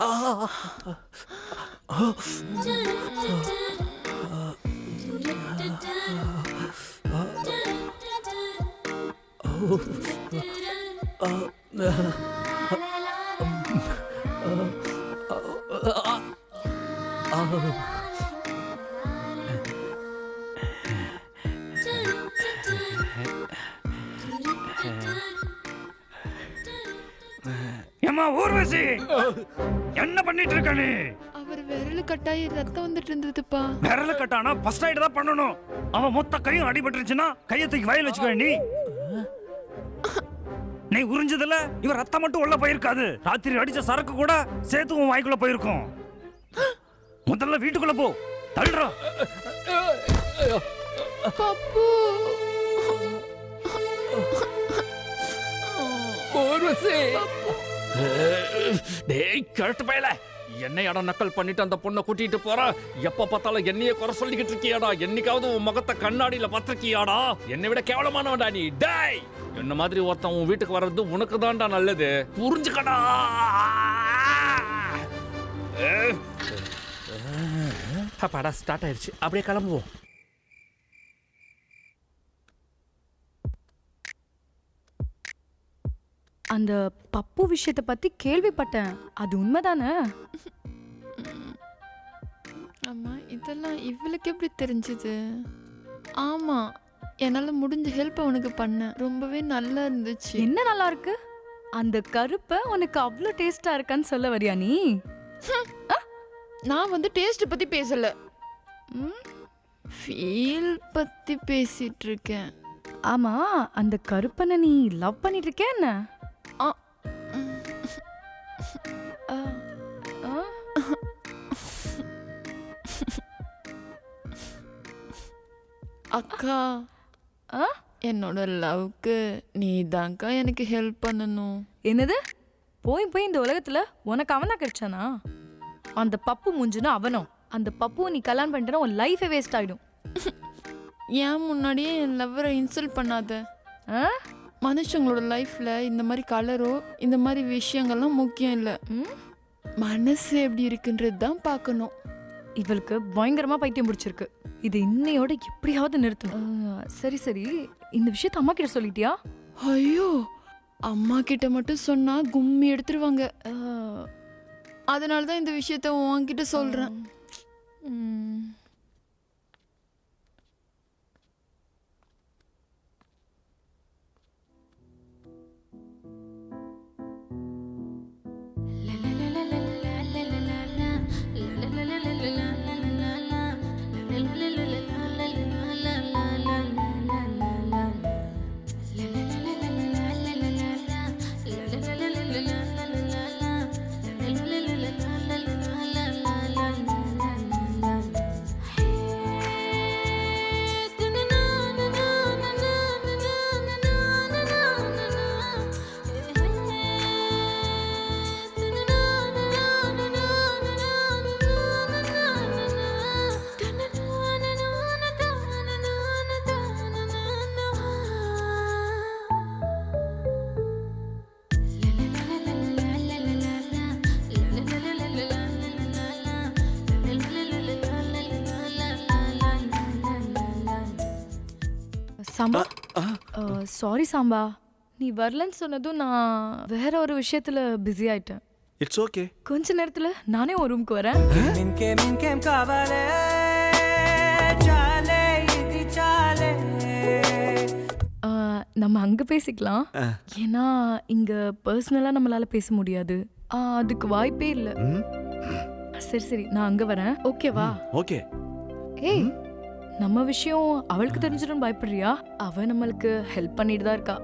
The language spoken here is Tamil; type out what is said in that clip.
아, 아, 아, 아, 아, 아, ஏமா ஊர்வசி! என்ன பண்ணிட்டு இருக்க நீ? அவர் விரல் கட்டாயி ரத்தம் வந்துட்டு இருந்ததுப்பா. விரல கட்டானா? ஃபர்ஸ்ட் எய்ட் தான் பண்ணணும். அவன் மொத்த கையும் அடிபட்டுருச்சுன்னா கையை தூக்கி வயல் வச்சுக்க நீ. நீ உறிஞ்சதுல இவன் ரத்தம் மட்டும் உள்ள போயிருக்காது. ராத்திரி அடிச்ச சரக்கு கூட சேர்த்து உன் வாய்க்குள்ள போயிருக்கும். முதல்ல வீட்டுக்குள்ள போ. தள்ளுறா பப்பு! ஊர்வசி! டேய் கழுத்து பயல. என்னையாடா நக்கல் பண்ணிட்டு அந்த பொண்ணை கூட்டிட்டு போற? எப்ப பார்த்தாலும் என்னையே குறை சொல்லிக்கிட்டு இருக்கியாடா? என்னைக்காவது உன் முகத்தை கண்ணாடியில பார்த்திருக்கியாடா? என்னை விட கேவலமானவன்டா நீ. டேய் என்ன மாதிரி ஒருத்தன் உன் வீட்டுக்கு வர்றது உனக்கு தான்டா நல்லது. புரிஞ்சுக்கடா. அப்பாடா ஸ்டார்ட் ஆயிடுச்சு அப்படியே கிளம்புவோம். அந்த பப்பு விஷயத்தை பத்தி கேள்விப்பட்டேன். அது உண்மைதானே? ஆமா இதெல்லாம் இவளுக்கு எப்படி தெரிஞ்சது? ஆமா என்னால முடிஞ்ச ஹெல்ப் அவனுக்கு பண்ணேன். ரொம்பவே நல்லா இருந்துச்சு. என்ன நல்லா இருக்கு? அந்த கருப்பை உனக்கு அவ்வளோ டேஸ்டா இருக்கான்னு சொல்ல வரியா நீ? நான் வந்து டேஸ்ட் பத்தி பேசல. ஃபீல் பத்தி பேசிட்டு இருக்கேன். ஆமா அந்த கருப்பனை நீ லவ் பண்ணிட்டு இருக்கியா என்ன? அக்கா? என்னோட லவ்க்கு நீ தான்க்கா எனக்கு ஹெல்ப் பண்ணணும். என்னது? போய் போய் இந்த உலகத்துல உனக்கு அவனா கிடைச்சானா? அந்த பப்பு மூஞ்சுனா அவனும் அந்த பப்புவை நீ கல்யாணம் பண்ணிட்டா உன் லைஃபே வேஸ்ட் ஆயிடும். ஏன் முன்னாடியே என் லவ்வரை இன்சல்ட் பண்ணாத? மனுஷங்களோட லைஃப்ல இந்த மாதிரி கலரோ இந்த மாதிரி விஷயங்கள்லாம் முக்கியம் இல்லை. ம்? மனசு எப்படி இருக்குன்றது தான் பார்க்கணும். இவளுக்கு பயங்கரமா பைத்தியம் பிடிச்சிருக்கு. இது இன்னையோட எப்படியாவது நிறுத்தணும். சரி சரி. இந்த விஷயத்த அம்மா கிட்ட சொல்லிட்டியா? ஐயோ அம்மா கிட்ட மட்டும் சொன்னா கும்மி எடுத்துருவாங்க. அதனால தான் இந்த விஷயத்த உன்கிட்ட சொல்றேன். சாம்பா சாரி சாம்பா. நீ வரலன்னு சொன்னதும் நான் வேற ஒரு விஷயத்துல பிஸி ஆயிட்டேன். இட்ஸ் ஓகே கொஞ்ச நேரத்துல நானே ஒரு ரூம்க்கு வரேன். மின்கே மின்கேம் காவலே. சாலே நம்ம அங்க பேசிக்கலாம். ஏன்னா இங்க பர்சனலா நம்மளால பேச முடியாது. அதுக்கு வாய்ப்பே இல்ல. சரி சரி நான் அங்க வரேன். ஓகேவா ஓகே ஏய் நம்ம விஷயம் அவளுக்கு தெரிஞ்சிடும் பயப்படுறியா? அவ நம்மளுக்கு ஹெல்ப் பண்ணிட்டு தான் இருக்கா